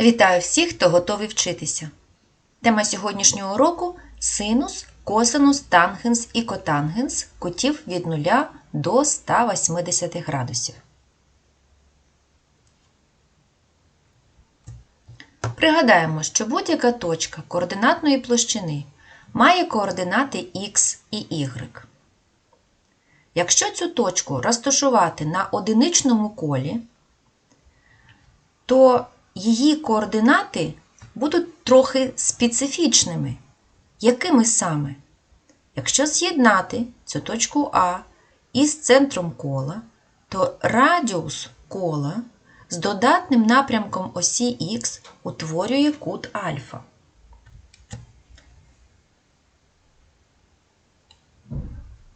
Вітаю всіх, хто готовий вчитися. Тема сьогоднішнього уроку синус, косинус, тангенс і котангенс кутів від 0 до 180 градусів. Пригадаємо, що будь-яка точка координатної площини має координати x і y. Якщо цю точку розташувати на одиничному колі, то її координати будуть трохи специфічними. Якими саме? Якщо з'єднати цю точку А із центром кола, то радіус кола з додатним напрямком осі Х утворює кут альфа.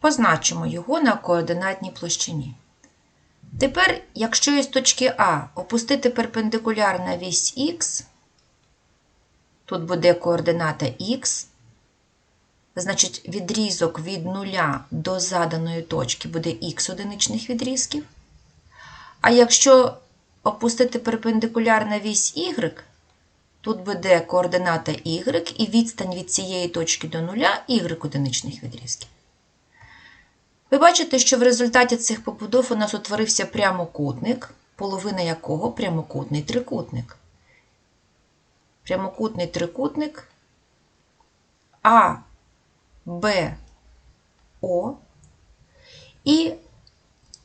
Позначимо його на координатній площині. Тепер, якщо із точки А опустити перпендикуляр на вісь Х, тут буде координата Х, значить відрізок від нуля до заданої точки буде х одиничних відрізків. А якщо опустити перпендикуляр на вісь Y, тут буде координата y і відстань від цієї точки до нуля y одиничних відрізків. Ви бачите, що в результаті цих побудов у нас утворився прямокутник, половина якого прямокутний трикутник. Прямокутний трикутник А, Б, О. І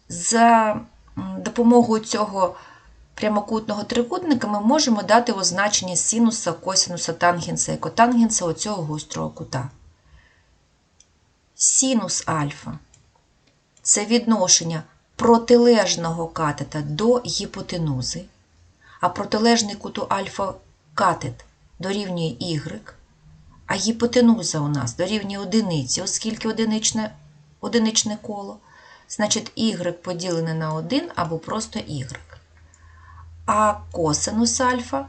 за допомогою цього прямокутного трикутника ми можемо дати означення синуса, косинуса, тангенса і котангенса оцього гострого кута. Синус альфа це відношення протилежного катета до гіпотенузи, а протилежний куту альфа катет дорівнює y, а гіпотенуза у нас дорівнює одиниці, оскільки одиничне, одиничне коло, значить y поділене на 1 або просто y. А косинус альфа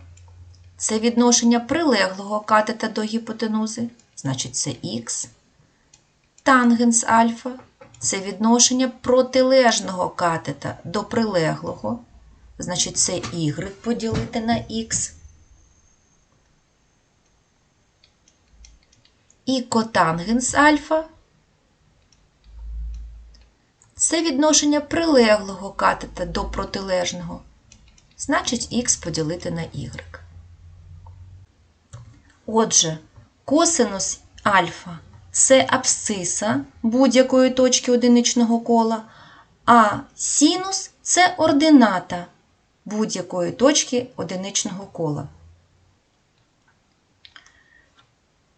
це відношення прилеглого катета до гіпотенузи, значить це х. Тангенс альфа це відношення протилежного катета до прилеглого, значить це y поділити на х. І котангенс альфа це відношення прилеглого катета до протилежного, значить х поділити на y. Отже, косинус альфа це абсциса будь-якої точки одиничного кола, а синус це ордината будь-якої точки одиничного кола.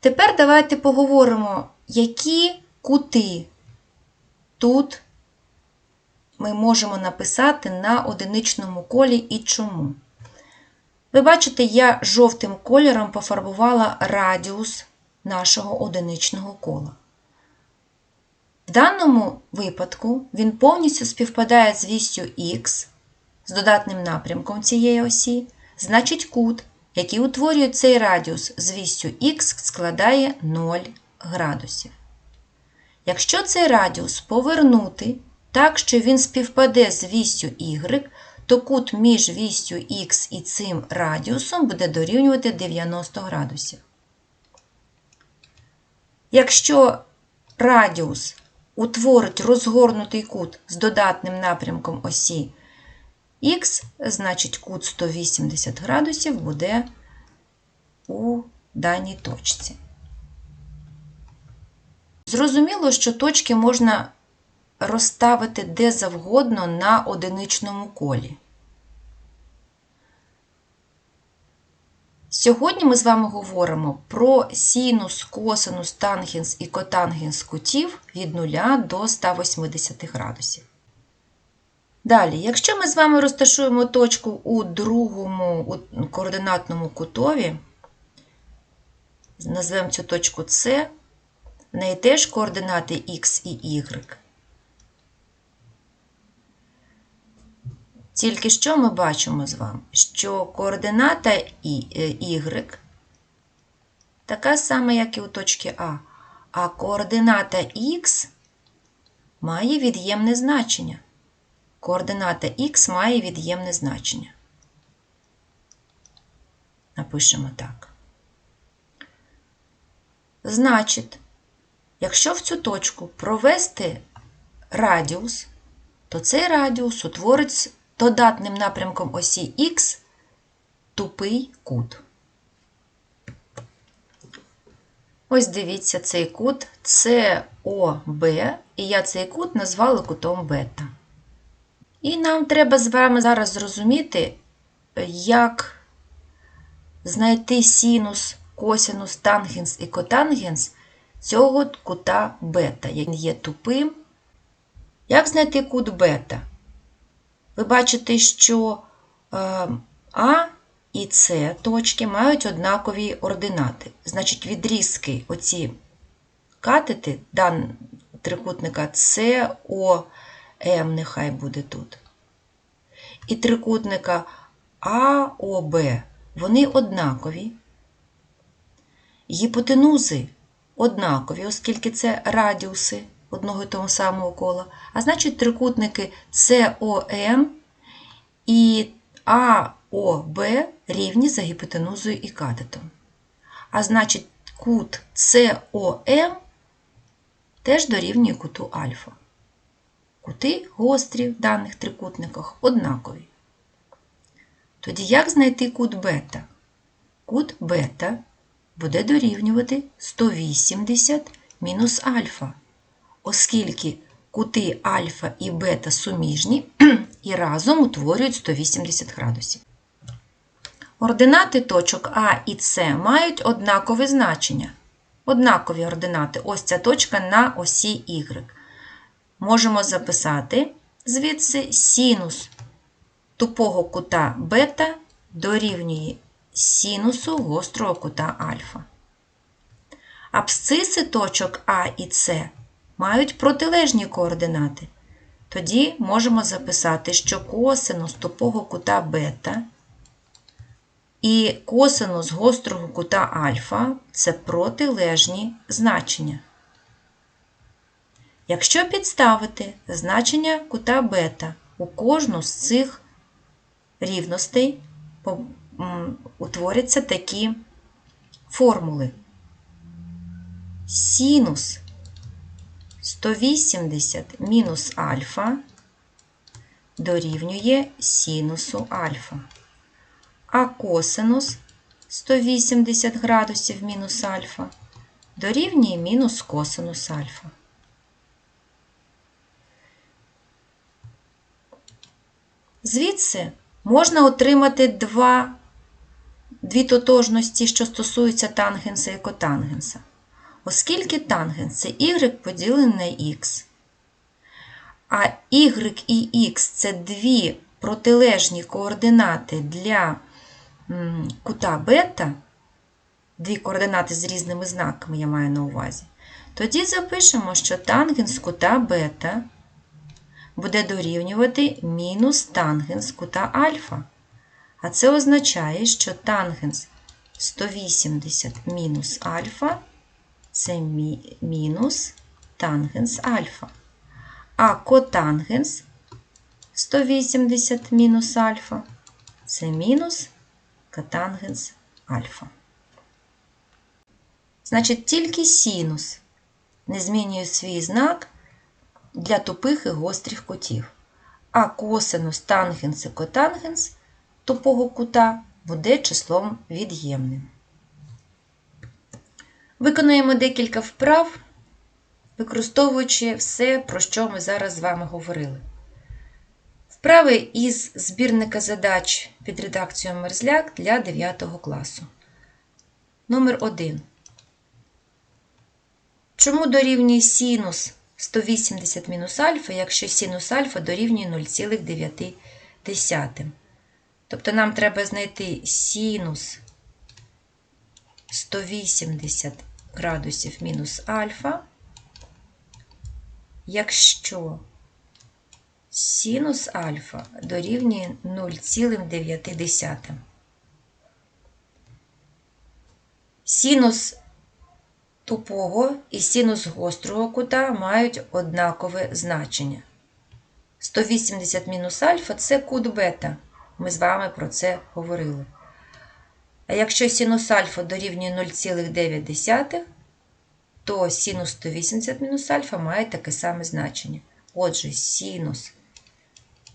Тепер давайте поговоримо, які кути тут ми можемо написати на одиничному колі і чому. Ви бачите, я жовтим кольором пофарбувала радіус нашого одиничного кола. В даному випадку він повністю співпадає з вістю х з додатним напрямком цієї осі, значить кут, який утворює цей радіус з вістю х, складає 0 градусів. Якщо цей радіус повернути так, що він співпаде з вістю y, то кут між вістю х і цим радіусом буде дорівнювати 90 градусів. Якщо радіус утворить розгорнутий кут з додатним напрямком осі х, значить кут 180 градусів буде у даній точці. Зрозуміло, що точки можна розставити де завгодно на одиничному колі. Сьогодні ми з вами говоримо про синус, косинус, тангенс і котангенс кутів від 0 до 180 градусів. Далі, якщо ми з вами розташуємо точку у другому координатному кутові, назвемо цю точку С, в неї теж координати Х і Y. Тільки що ми бачимо з вами, що координата y така сама, як і у точки А, а координата х має від'ємне значення. Координата х має від'ємне значення. Напишемо так. Значить, якщо в цю точку провести радіус, то цей радіус утворить додатним напрямком осі Х тупий кут. Ось дивіться цей кут СОБ, і я цей кут назвала кутом бета. І нам треба з вами зараз зрозуміти, як знайти синус, косинус, тангенс і котангенс цього кута бета, який є тупим. Як знайти кут бета? Ви бачите, що е, А і С точки мають однакові ординати. Значить, відрізки оці катети дан трикутника СОМ, нехай буде тут. І трикутника АОБ, вони однакові. Гіпотенузи однакові, оскільки це радіуси одного і того самого кола. А значить, трикутники СОМ і АОБ рівні за гіпотенузою і катетом. А значить, кут СОМ теж дорівнює куту альфа. Кути гострі в даних трикутниках однакові. Тоді як знайти кут бета? Кут бета буде дорівнювати 180 мінус альфа, оскільки кути альфа і бета суміжні і разом утворюють 180 градусів. Ординати точок А і С мають однакове значення. Однакові ординати. Ось ця точка на осі Y. Можемо записати звідси синус тупого кута бета дорівнює синусу гострого кута альфа. Абсциси точок А і С мають протилежні координати. Тоді можемо записати, що косинус тупого кута бета і косинус гострого кута альфа це протилежні значення. Якщо підставити значення кута бета у кожну з цих рівностей, утворяться такі формули. Синус 180 мінус альфа дорівнює синусу альфа, а косинус 180 градусів мінус альфа дорівнює мінус косинус альфа. Звідси можна отримати два, дві тотожності, що стосуються тангенса і котангенса. Оскільки тангенс це y поділений на х, а y і х це дві протилежні координати для кута бета, дві координати з різними знаками я маю на увазі, тоді запишемо, що тангенс кута бета буде дорівнювати мінус тангенс кута альфа. А це означає, що тангенс 180 мінус альфа це мінус тангенс альфа. А котангенс 180 мінус альфа це мінус котангенс альфа. Значить, тільки синус не змінює свій знак для тупих і гострих кутів. А косинус тангенс і котангенс тупого кута буде числом від'ємним. Виконуємо декілька вправ, використовуючи все, про що ми зараз з вами говорили. Вправи із збірника задач під редакцією Мерзляк для 9 класу. Номер 1. Чому дорівнює синус 180 мінус альфа, якщо синус альфа дорівнює 0,9? Тобто нам треба знайти синус 180 градусів мінус альфа, якщо синус альфа дорівнює 0,9. Синус тупого і синус гострого кута мають однакове значення. 180 мінус альфа це кут бета. Ми з вами про це говорили. А якщо синус альфа дорівнює 0,9, то синус 180 мінус альфа має таке саме значення. Отже, синус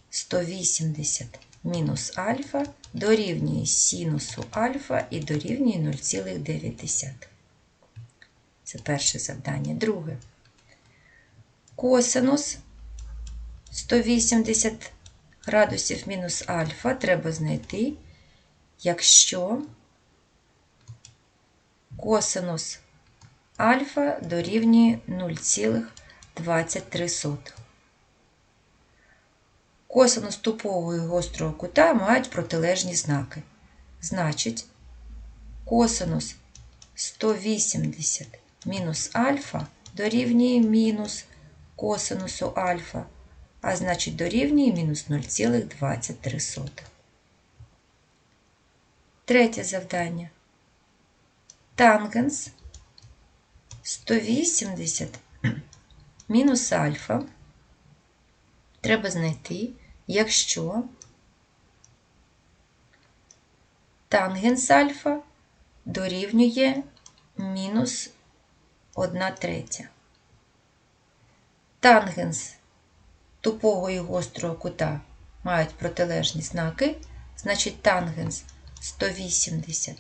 180 мінус альфа дорівнює синусу альфа і дорівнює 0,9. Це перше завдання. Друге. Косинус 180 градусів мінус альфа треба знайти, якщо косинус альфа дорівнює 0,23. Косинус тупого і гострого кута мають протилежні знаки. Значить, косинус 180 мінус альфа дорівнює мінус косинусу альфа, а значить дорівнює мінус 0,23. Третє завдання. Тангенс 180 мінус альфа треба знайти, якщо тангенс альфа дорівнює мінус 1 третя. Тангенс тупого і гострого кута мають протилежні знаки, значить тангенс 180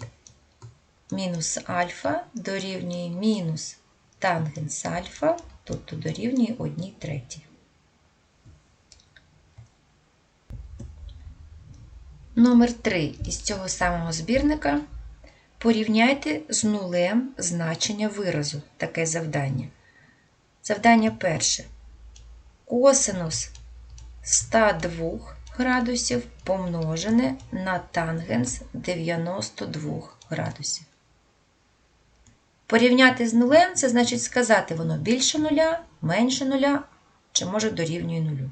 мінус альфа дорівнює мінус тангенс альфа, тобто дорівнює 1 третій. Номер 3 із цього самого збірника. Порівняйте з нулем значення виразу. Таке завдання. Завдання перше. Косинус 102 градусів помножене на тангенс 92 градусів. Порівняти з нулем це значить сказати, воно більше нуля, менше нуля, чи може дорівнює нулю.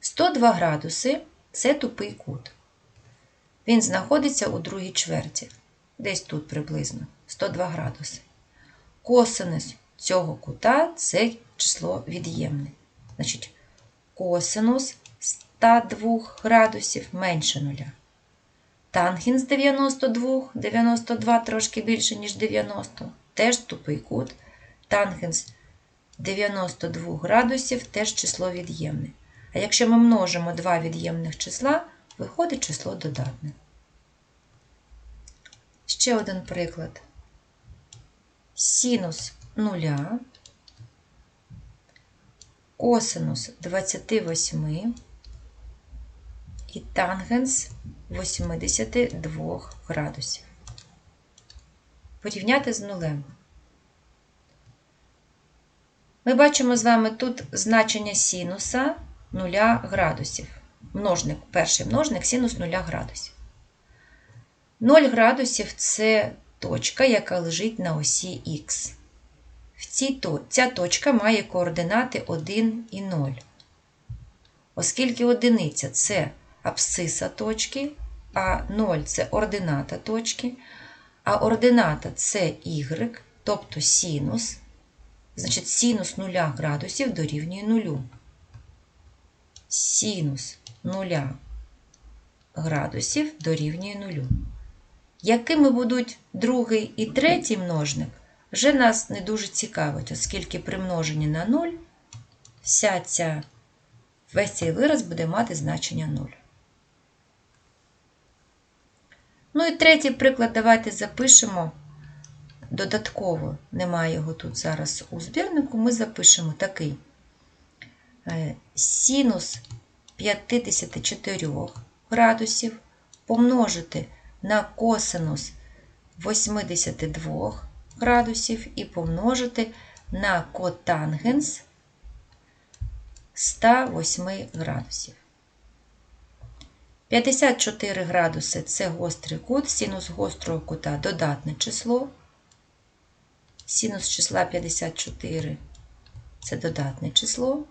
102 градуси це тупий кут. Він знаходиться у другій чверті, десь тут приблизно 102 градуси. Косинус цього кута це число від'ємне. Значить, косинус 102 градусів менше нуля. Тангенс 92, 92 трошки більше, ніж 90, теж тупий кут. Тангенс 92 градусів теж число від'ємне. А якщо ми множимо два від'ємних числа, виходить число додатне. Ще один приклад. Синус нуля, косинус 28 і тангенс 82 градусів. Порівняти з нулем. Ми бачимо з вами тут значення синуса 0 градусів. Множник, перший множник синус 0 градусів. 0 градусів це точка, яка лежить на осі Х. В цій, Ця точка має координати 1 і 0. Оскільки одиниця це абсциса точки, а 0 це ордината точки, а ордината це y, тобто синус, значить синус 0 градусів дорівнює 0. Синус 0 градусів дорівнює 0. Якими будуть другий і третій множник, вже нас не дуже цікавить, оскільки при множенні на 0 вся ця, весь цей вираз буде мати значення 0. Ну і третій приклад, давайте запишемо. Додатково, немає його тут зараз у збірнику, ми запишемо такий. Синус 54 градусів помножити на косинус 82 градусів і помножити на котангенс 108 градусів. 54 градуси це гострий кут, синус гострого кута додатне число. Синус числа 54 це додатне число.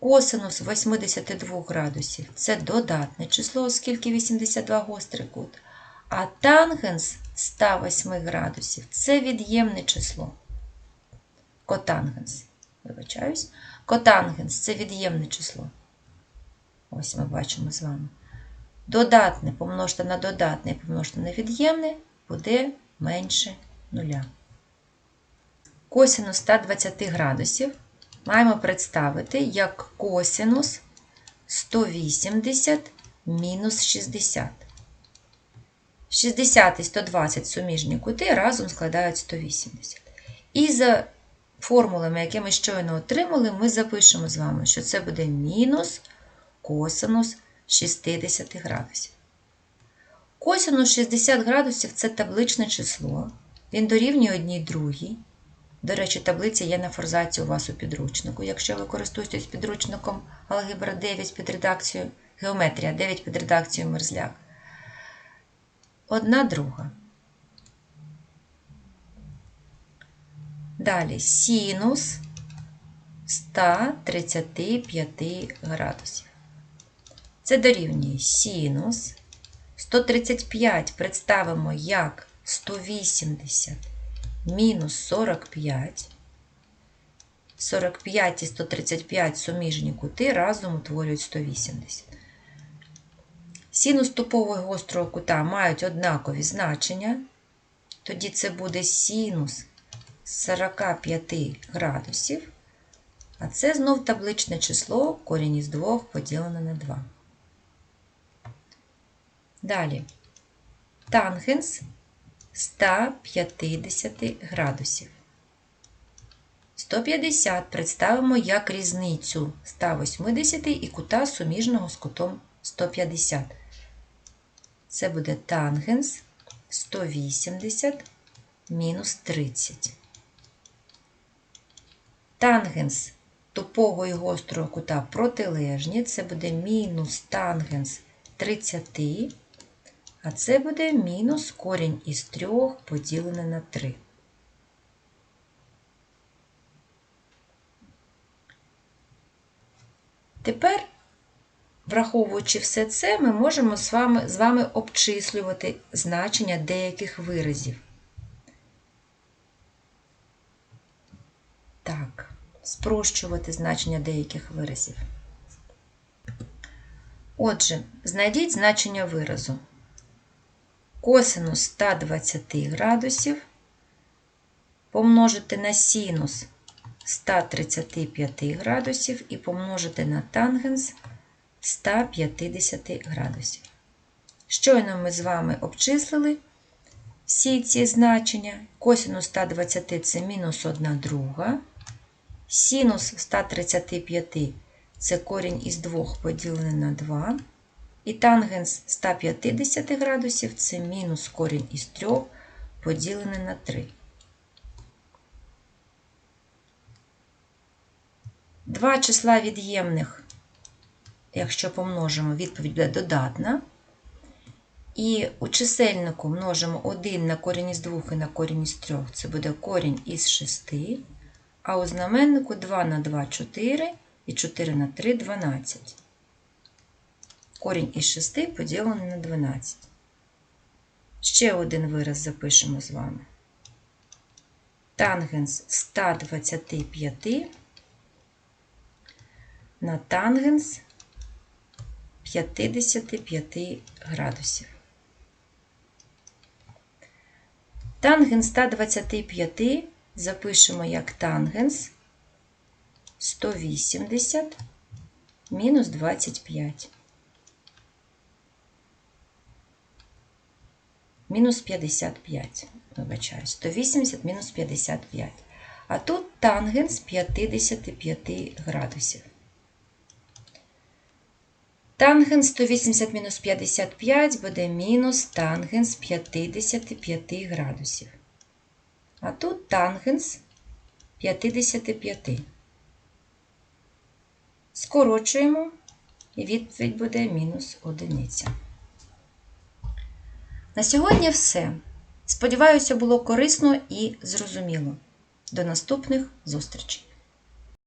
Косинус 82 градусів це додатне число, оскільки 82 гострий кут. А тангенс 108 градусів це від'ємне число. Котангенс. Вибачаюсь. Котангенс це від'ємне число. Ось ми бачимо з вами. Додатне помножте на додатне помножте на від'ємне буде менше нуля. Косинус 120 градусів маємо представити як косинус 180 мінус 60. 60 і 120 суміжні кути разом складають 180. І за формулами, які ми щойно отримали, ми запишемо з вами, що це буде мінус косинус 60 градусів. Косинус 60 градусів це табличне число. Він дорівнює одній другій. До речі, таблиця є на форзаці у вас у підручнику. Якщо ви користуєтесь підручником Алгебра 9 під редакцією Геометрія 9 під редакцією Мерзляк. Одна друга. Далі синус 135 градусів. Це дорівнює синус. 135 представимо як 180 мінус 45. 45 і 135 суміжні кути разом утворюють 180. Синус тупового гострого кута мають однакові значення. Тоді це буде синус 45 градусів. А це знов табличне число корінь із 2 поділене на 2. Далі тангенс 150 градусів. 150 представимо як різницю 180 і кута суміжного з кутом 150. Це буде тангенс 180 мінус 30. Тангенс тупого і гострого кута протилежні. Це буде мінус тангенс 30, а це буде мінус корінь із 3 поділене на 3. Тепер, враховуючи все це, ми можемо з вами, з вами обчислювати значення деяких виразів. Так, спрощувати значення деяких виразів. Отже, знайдіть значення виразу. Косинус 120 градусів помножити на синус 135 градусів і помножити на тангенс 150 градусів. Щойно ми з вами обчислили всі ці значення. Косинус 120 це мінус 1 друга. Синус 135 це корінь із 2 поділене на 2. І тангенс 150 градусів це мінус корінь із 3 поділене на 3. Два числа від'ємних, якщо помножимо, відповідь буде додатна. І у чисельнику множимо 1 на корінь із 2 і на корінь із 3. Це буде корінь із 6. А у знаменнику 2 на 2 4 і 4 на 3 12. Корінь із 6 поділений на 12. Ще один вираз запишемо з вами. Тангенс 125 на тангенс 55 градусів. Тангенс 125 запишемо як тангенс 180 мінус 25. Мінус 55, вибачаю, 180 мінус 55. А тут тангенс 55 градусів. Тангенс 180 мінус 55 буде мінус тангенс 55 градусів. А тут тангенс 55. Скорочуємо, і відповідь буде мінус одиниця. На сьогодні все. Сподіваюся, було корисно і зрозуміло. До наступних зустрічей!